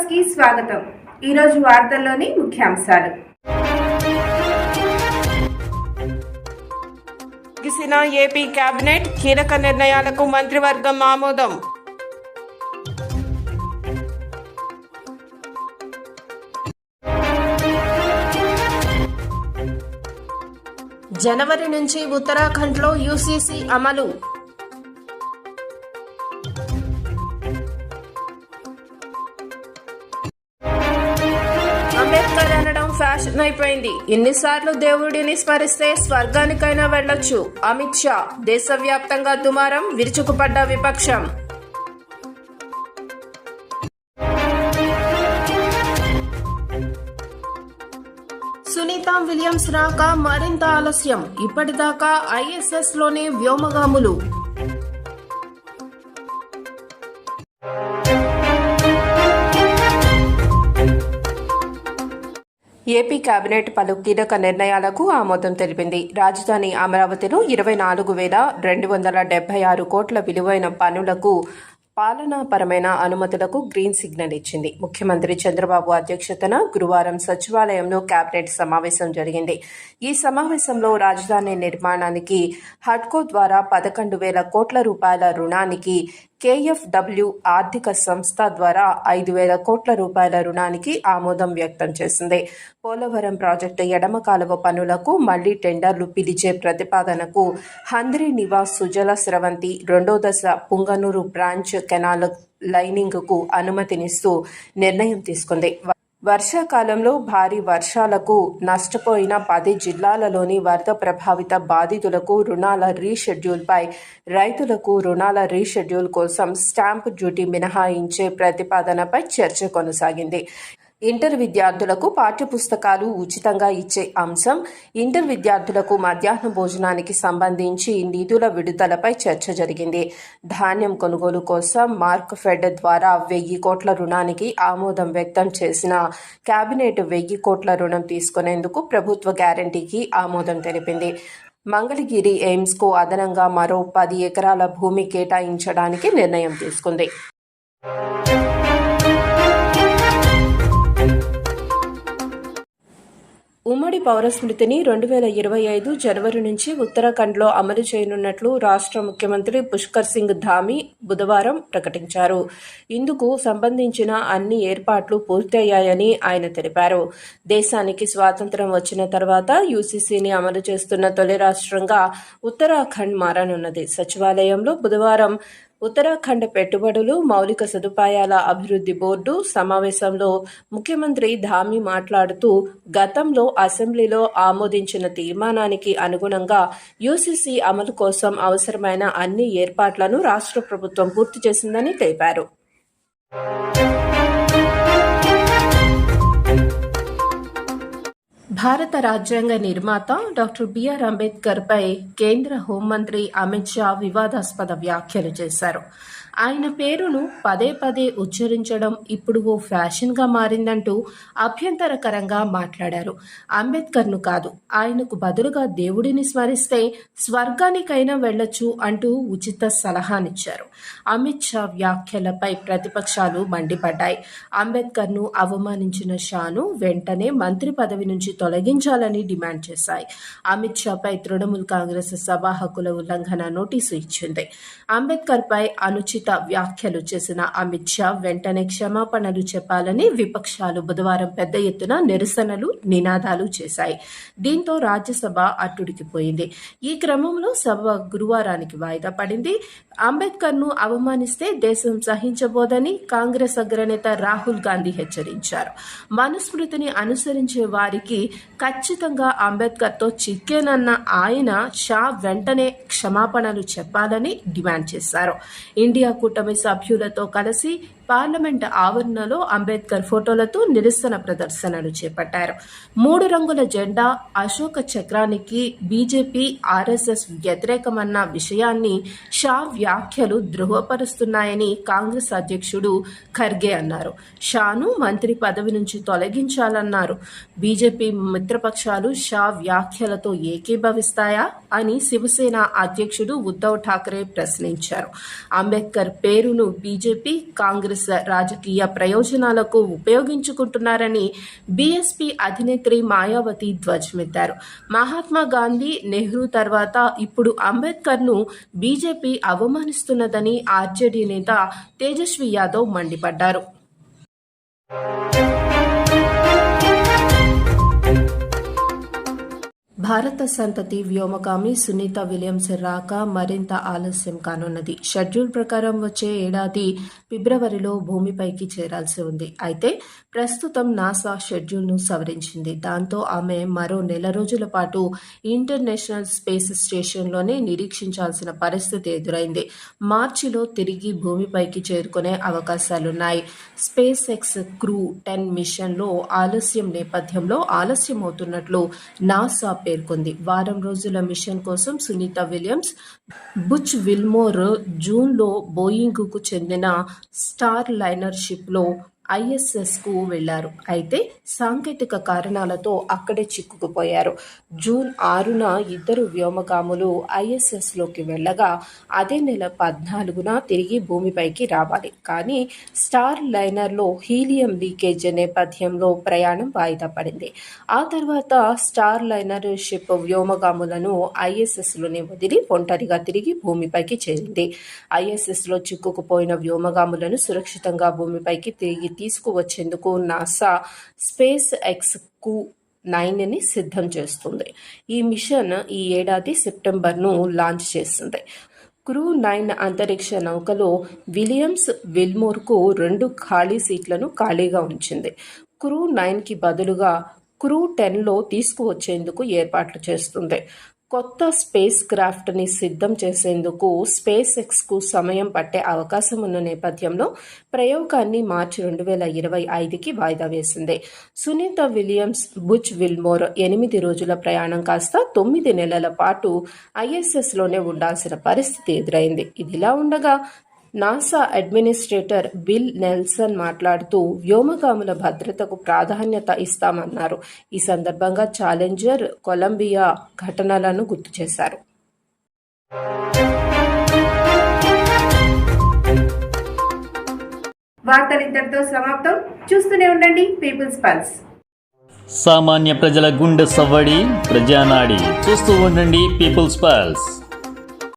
న్యూస్కి స్వాగతం. ఈరోజు వార్తల్లోని ముఖ్యాంశాలు. ముగిసిన ఏపీ కేబినెట్ కీలక నిర్ణయాలకు మంత్రివర్గం ఆమోదం. జనవరి నుంచి ఉత్తరాఖండ్లో యూసీసీ అమలు. ఫ్యాషన్ అయిపోయింది. ఎన్నిసార్లు దేవుడిని స్మరిస్తే స్వర్గానికైనా వెళ్ళొచ్చు. అమిత్ షా దేశవ్యాప్తంగా దుమారం విరుచుకుపడ్డ విపక్షం. సునీత విలియమ్స్ రాక మరింత ఆలస్యం. ఇప్పటిదాకా ఐఎస్ఎస్లోనే వ్యోమగాములు. ఏపీ కేబినెట్ పలు కీలక నిర్ణయాలకు ఆమోదం తెలిపింది. రాజధాని అమరావతిలో ఇరవై నాలుగు వేల రెండు వందల డెబ్బై ఆరు కోట్ల విలువైన పనులకు పాలనాపరమైన అనుమతులకు గ్రీన్ సిగ్నల్ ఇచ్చింది. ముఖ్యమంత్రి చంద్రబాబు అధ్యక్షతన గురువారం సచివాలయంలో కేబినెట్ సమావేశం జరిగింది. ఈ సమావేశంలో రాజధాని నిర్మాణానికి హడ్కో ద్వారా పదకొండు వేల కోట్ల రూపాయల రుణానికి కేఎఫ్డబ్ల్యూ ఆర్థిక సంస్థ ద్వారా ఐదు వేల కోట్ల రూపాయల రుణానికి ఆమోదం వ్యక్తం చేసింది. పోలవరం ప్రాజెక్టు ఎడమ కాలువ పనులకు మళ్ళీ టెండర్లు పిలిచే ప్రతిపాదనకు హంద్రి నివాస్ సుజల స్రవంతి రెండో దశ పుంగనూరు బ్రాంచ్ కెనాల్ లైనింగ్కు అనుమతినిస్తూ నిర్ణయం తీసుకుంది. వర్షాకాలంలో భారీ వర్షాలకు నష్టపోయిన పది జిల్లాలలోని వరద ప్రభావిత బాధితులకు రుణాల రీషెడ్యూల్పై రైతులకు రుణాల రీషెడ్యూల్ కోసం స్టాంప్ డ్యూటీ మినహాయించే ప్రతిపాదనపై చర్చ కొనసాగింది. ఇంటర్ విద్యార్థులకు పాఠ్యపుస్తకాలు ఉచితంగా ఇచ్చే అంశం ఇంటర్ విద్యార్థులకు మధ్యాహ్న భోజనానికి సంబంధించి నిధుల విడుదలపై చర్చ జరిగింది. ధాన్యం కొనుగోలు కోసం మార్క్ ఫెడ్ ద్వారా వెయ్యి కోట్ల రుణానికి ఆమోదం వ్యక్తం చేసిన కేబినెట్ వెయ్యి కోట్ల రుణం తీసుకునేందుకు ప్రభుత్వ గ్యారంటీకి ఆమోదం తెలిపింది. మంగళగిరి ఎయిమ్స్కు అదనంగా మరో పది ఎకరాల భూమి కేటాయించడానికి నిర్ణయం తీసుకుంది. ఉమ్మడి పౌర స్మృతిని రెండు వేల ఇరవై ఐదు జనవరి నుంచి ఉత్తరాఖండ్లో అమలు చేయనున్నట్లు రాష్ట్ర ముఖ్యమంత్రి పుష్కర్ సింగ్ ధామి బుధవారం ప్రకటించారు. ఇందుకు సంబంధించిన అన్ని ఏర్పాట్లు పూర్తయ్యాయని ఆయన తెలిపారు. దేశానికి స్వాతంత్ర్యం వచ్చిన తర్వాత యూసీసీని అమలు చేస్తున్న తొలి రాష్ట్రంగా ఉత్తరాఖండ్ మారనున్నది. సచివాలయంలో బుధవారం ఉత్తరాఖండ్ పెట్టుబడులు మౌలిక సదుపాయాల అభివృద్ధి బోర్డు సమావేశంలో ముఖ్యమంత్రి ధామి మాట్లాడుతూ గతంలో అసెంబ్లీలో ఆమోదించిన తీర్మానానికి అనుగుణంగా యూసీసీ అమలు కోసం అవసరమైన అన్ని ఏర్పాట్లను రాష్ట్ర ప్రభుత్వం పూర్తి చేసిందని తెలిపారు. భారత రాజ్యాంగ నిర్మాత డాక్టర్ బిఆర్ అంబేద్కర్ పై కేంద్ర హోంమంత్రి అమిత్ షా వివాదాస్పద వ్యాఖ్యలు చేశారు. ఆయన పేరును పదే పదే ఉచ్చరించడం ఇప్పుడు ఓ ఫ్యాషన్గా మారిందంటూ అభ్యంతరకరంగా మాట్లాడారు. అంబేద్కర్ను కాదు ఆయనకు బదులుగా దేవుడిని స్మరిస్తే స్వర్గానికైనా వెళ్ళొచ్చు అంటూ ఉచిత సలహానిచ్చారు. అమిత్ షా వ్యాఖ్యలపై ప్రతిపక్షాలు మండిపడ్డాయి. అంబేద్కర్ను అవమానించిన షాను వెంటనే మంత్రి పదవి నుంచి తొలగించాలని డిమాండ్ చేశాయి. అమిత్ షాపై తృణమూల్ కాంగ్రెస్ సభా హక్కుల ఉల్లంఘన నోటీసు ఇచ్చింది. అంబేద్కర్ పై వ్యాఖ్యలు చేసిన అమిత్ షా వెంటనే క్షమాపణలు చెప్పాలని విపక్షాలు బుధవారం పెద్ద ఎత్తున నిరసనలు నినాదాలు చేశాయి. దీంతో రాజ్యసభ అట్టుడికిపోయింది ఈ క్రమంలో సభ గురువారానికి వాయిదా పడింది. అంబేద్కర్ను అవమానిస్తే దేశం సహించబోదని కాంగ్రెస్ అగ్రనేత రాహుల్ గాంధీ హెచ్చరించారు. మనుస్మృతిని అనుసరించే వారికి ఖచ్చితంగా అంబేద్కర్తో చిక్కేనన్న ఆయన షా వెంటనే క్షమాపణలు చెప్పాలని డిమాండ్ చేశారు. ఇండియా కూటమి సభ్యులతో కలిసి పార్లమెంట్ ఆవరణలో అంబేద్కర్ ఫోటోలతో నిరసన ప్రదర్శనలు చేపట్టారు. మూడు రంగుల జెండా అశోక చక్రానికి బీజేపీ ఆర్ఎస్ఎస్ వ్యతిరేకమన్న విషయాన్ని షా వ్యాఖ్యలు ధృవపరుస్తున్నాయని కాంగ్రెస్ అధ్యక్షుడు ఖర్గే అన్నారు. షాను మంత్రి పదవి నుంచి తొలగించాలన్నారు. బీజేపీ మిత్రపక్షాలు షా వ్యాఖ్యలతో ఏకీభవిస్తాయా అని శివసేన అధ్యక్షుడు ఉద్ధవ్ ఠాక్రే ప్రశ్నించారు. అంబేద్కర్ పేరును బీజేపీ కాంగ్రెస్ కాంగ్రెస్ రాజకీయ ప్రయోజనాలకు ఉపయోగించుకుంటున్నారని బీఎస్పీ అధినేత్రి మాయావతి ధ్వజమెత్తారు. మహాత్మా గాంధీ నెహ్రూ తర్వాత ఇప్పుడు అంబేద్కర్ను బీజేపీ అవమానిస్తున్నదని ఆర్జేడీ నేత తేజస్వి యాదవ్ మండిపడ్డారు. భారత సంతతి వ్యోమగామి సునీత విలియమ్స్ రాక మరింత ఆలస్యం కానున్నది. షెడ్యూల్ ప్రకారం వచ్చే ఏడాది ఫిబ్రవరిలో భూమిపైకి చేరాల్సి ఉంది. అయితే ప్రస్తుతం నాసా షెడ్యూల్ను సవరించింది. దాంతో ఆమె మరో నెల రోజుల పాటు ఇంటర్నేషనల్ స్పేస్ స్టేషన్లోనే నిరీక్షించాల్సిన పరిస్థితి ఎదురైంది. మార్చిలో తిరిగి భూమిపైకి చేరుకునే అవకాశాలున్నాయి. స్పేస్ ఎక్స్ క్రూ టెన్ మిషన్లో ఆలస్యం నేపథ్యంలో ఆలస్యం అవుతున్నట్లు నాసా పేర్కొంది. వారం రోజుల మిషన్ కోసం సునీత విలియమ్స్ బుచ్ విల్మోర్ జూన్లో బోయింగ్కు చెందిన స్టార్ లైనర్ షిప్లో ఐఎస్ఎస్కు వెళ్ళారు. అయితే సాంకేతిక కారణాలతో అక్కడే చిక్కుకుపోయారు. జూన్ ఆరున ఇద్దరు వ్యోమగాములు ఐఎస్ఎస్లోకి వెళ్ళగా అదే నెల పద్నాలుగున తిరిగి భూమిపైకి రావాలి. కానీ స్టార్ లైనర్లో హీలియం లీకేజ్ నేపథ్యంలో ప్రయాణం వాయిదా పడింది. ఆ తర్వాత స్టార్ లైనర్ షిప్ వ్యోమగాములను ఐఎస్ఎస్లోనే వదిలి ఒంటరిగా తిరిగి భూమిపైకి చేరింది. ఐఎస్ఎస్లో చిక్కుకుపోయిన వ్యోమగాములను సురక్షితంగా భూమిపైకి తిరిగి తీసుకువచ్చేందుకు నాసా స్పేస్ ఎక్స్కు నైన్ని సిద్ధం చేస్తుంది. ఈ మిషన్ ఈ ఏడాది సెప్టెంబర్ను లాంచ్ చేస్తుంది. క్రూ నైన్ అంతరిక్ష నౌకలో విలియమ్స్ విల్మోర్కు రెండు ఖాళీ సీట్లను ఖాళీగా ఉంచింది. క్రూ నైన్కి బదులుగా క్రూ టెన్లో తీసుకువచ్చేందుకు ఏర్పాట్లు చేస్తుంది. కొత్త స్పేస్ క్రాఫ్ట్ని సిద్ధం చేసేందుకు స్పేస్ ఎక్స్కు సమయం పట్టే అవకాశం ఉన్న నేపథ్యంలో ప్రయోగాన్ని మార్చి రెండు వేల ఇరవై ఐదుకి వాయిదా వేసింది. సునీత విలియమ్స్ బుచ్ విల్మోర్ ఎనిమిది రోజుల ప్రయాణం కాస్త తొమ్మిది నెలల పాటు ఐఎస్ఎస్లోనే ఉండాల్సిన పరిస్థితి ఎదురైంది. ఇదిలా ఉండగా నాసా అడ్మినిస్ట్రేటర్ బిల్ నెల్సన్ మాట్లాడుతూ వ్యోమగాముల భద్రతకు ప్రాధాన్యత ఇస్తామన్నారు. ఈ సందర్భంగా ఛాలెంజర్ కొలంబియా ఘటనలను గుర్తు చేశారు. వార్తలు ఇంతటితో సమాప్తం. చూస్తూనే ఉండండి పీపుల్స్ పల్స్. సామాన్య ప్రజల గుండె సవ్వడి ప్రజానాడి. చూస్తూ ఉండండి పీపుల్స్ పల్స్.